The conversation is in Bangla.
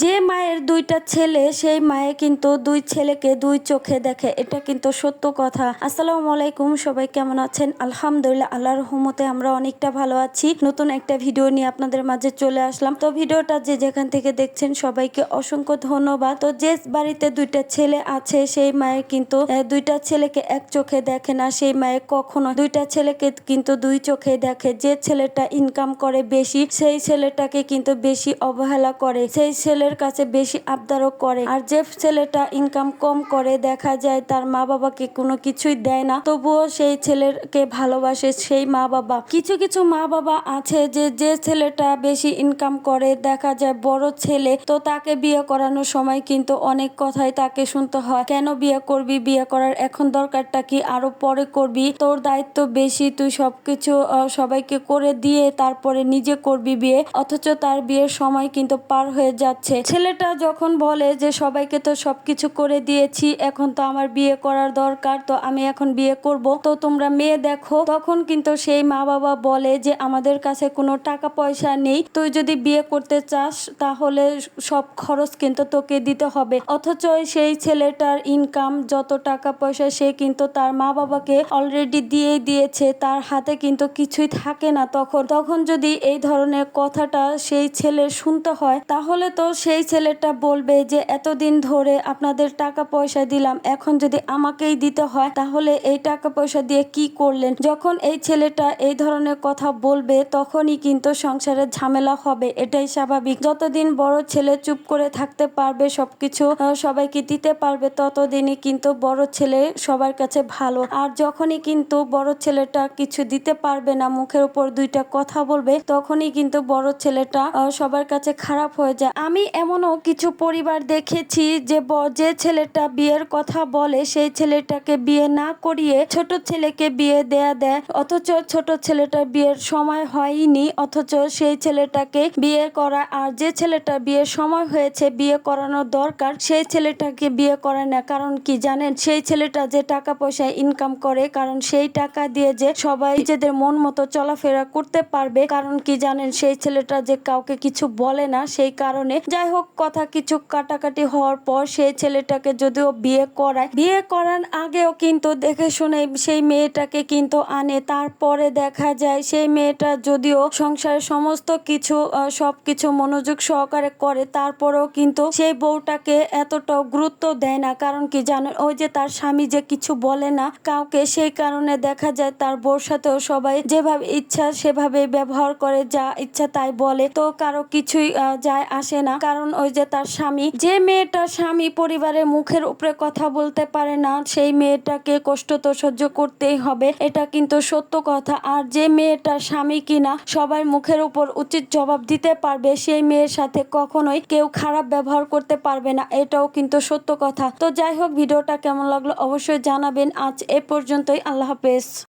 যে মায়ের দুইটা ছেলে, সেই মায়ে কিন্তু দুই ছেলেকে দুই চোখে দেখে। এটা কিন্তু সত্য কথা। আসসালামু আলাইকুম, সবাই কেমন আছেন? আলহামদুলিল্লাহ, আল্লাহর রহমতে আমরা অনেকটা ভালো আছি। নতুন একটা ভিডিও নিয়ে আপনাদের মাঝে চলে আসলাম। তো ভিডিওটা যে যেখান থেকে দেখছেন, সবাইকে অসংখ্য ধন্যবাদ। তো যে বাড়িতে দুইটা ছেলে আছে, সেই মায়ের কিন্তু দুইটা ছেলেকে এক চোখে দেখে না। সেই মায়ে কখনো দুইটা ছেলেকে কিন্তু দুই চোখে দেখে। যে ছেলেটা ইনকাম করে বেশি, সেই ছেলেটাকে কিন্তু বেশি অবহেলা করে। সেই ছেলের কাছে বেশি আবদারও করে। আর যে ছেলেটা ইনকাম কম করে, দেখা যায় তার মা বাবাকে কোনো কিছুই দেয় না। তবুও সেই ছেলেকে ভালোবাসে সেই মা বাবা। কিছু কিছু মা বাবা আছে যে যে ছেলেটা বেশি ইনকাম করে, দেখা যায় বড় ছেলে, তো তাকে বিয়ে করানোর সময় কিন্তু অনেক কথাই তাকে শুনতে হয়। কেন বিয়ে করবি? বিয়ে করার এখন দরকারটা কি? আরও পরে করবি? তোর দায়িত্ব বেশি, তুই সবকিছু সবাইকে করে দিয়ে তারপরে নিজে করবি বিয়ে। অথচ তার বিয়ের সময় কিন্তু পার হয়ে যাচ্ছে ছেলেটা যখন বলে যে, সবাইকে তো সবকিছু করে দিয়েছি, এখন তো আমার বিয়ে করার দরকার, তো আমি এখন বিয়ে করব, তো তোমরা মেয়ে দেখো। তখন কিন্তু সেই মা বাবা বলে যে, আমাদের কাছে কোনো টাকা পয়সা নেই, তুই যদি বিয়ে করতে চাস, তাহলে সব খরচ কিন্তু তোকে দিতে হবে। অথচ সেই ছেলেটার ইনকাম যত টাকা পয়সা সে কিন্তু তার মা বাবাকে অলরেডি দিয়ে দিয়েছে, তার হাতে কিন্তু কিছুই থাকে না তখন। তখন যদি এই ধরনের কথাটা সেই ছেলে শুনতে হয়, তাহলে তো সেই ছেলেটা বলবে যে, এতদিন ধরে আপনাদের টাকা পয়সা দিলাম, এখন যদি আমাকেই দিতে হয়, তাহলে এই টাকা পয়সা দিয়ে কি করলেন? যখন এই ছেলেটা এই ধরনের কথা বলবে, তখনই কিন্তু সংসারের ঝামেলা হবে, এটাই স্বাভাবিক। যতদিন বড় ছেলে চুপ করে থাকতে পারবে সবকিছু সবাইকে দিতে পারবে, ততদিনই কিন্তু বড় ছেলে সবার কাছে ভালো। আর যখনই কিন্তু বড় ছেলেটা কিছু দিতে পারবে না, মুখের উপর দুইটা কথা বলবে, তখনই কিন্তু বড় ছেলেটা সবার কাছে খারাপ হয়ে যায়। আমি এমনও কিছু পরিবার দেখেছি যে যে ছেলেটা বিয়ের কথা বলে, সেই ছেলেটাকে বিয়ে না করিয়ে ছোট ছেলেকে বিয়ে দেয়া দেয়। অথচ ছোট ছেলেটার বিয়ের সময় হয়নি, অথচ সেই ছেলেটাকে বিয়ে করা আর যে ছেলেটা বিয়ের সময় হয়েছে বিয়ে করানোর দরকার, সেই ছেলেটাকে বিয়ে করে না। কারণ কি জানেন? সেই ছেলেটা যে টাকা পয়সা ইনকাম করে, কারণ সেই টাকা দিয়ে যে সবাই নিজেদের মন মতো চলাফেরা করতে পারবে, কারণ কি জানেন? সেই ছেলেটা যে কাউকে কিছু বলে না, সেই কারণে যাই হোক কথা কিছু কাটাকাটি হওয়ার পর সেই ছেলেটাকে যদিও বিয়ে করায় বিয়ে করার আগেও কিন্তু দেখে শুনে সেই মেয়েটাকে কিন্তু আনে। তারপরে দেখা যায় সেই মেয়েটা যদিও সংসারের সমস্ত কিছু আহ, সবকিছু মনোযোগ সহকারে করে তারপরেও কিন্তু সেই বউটাকে এতটাও গুরুত্ব দেয় না। কারণ কি জানেন ওই যে তার স্বামী যে কিছু বলে না কাউকে সেই কারণে দেখা যায় তার বউর সাথেও সবাই যেভাবে ইচ্ছা সেভাবে ব্যবহার করে যা ইচ্ছা তাই বলে। তো কারও কিছুই যায় আসে না। কারণ ওই যে তার স্বামী, যে মেয়েটা স্বামী পরিবারের মুখের উপরে কথা বলতে পারে না, সেই মেয়েটাকে কষ্ট তো সহ্য করতেই হবে। এটা কিন্তু সত্য কথা। আর যে মেয়েটা স্বামী কিনা সবার মুখের উপর উচিত জবাব দিতে পারবে, সেই মেয়ের সাথে কখনোই কেউ খারাপ ব্যবহার করতে পারবে না। এটাও কিন্তু সত্য কথা। তো যাই হোক, ভিডিওটা কেমন লাগল অবশ্যই জানাবেন। আজ এ পর্যন্তই। আল্লাহ হাফেজ।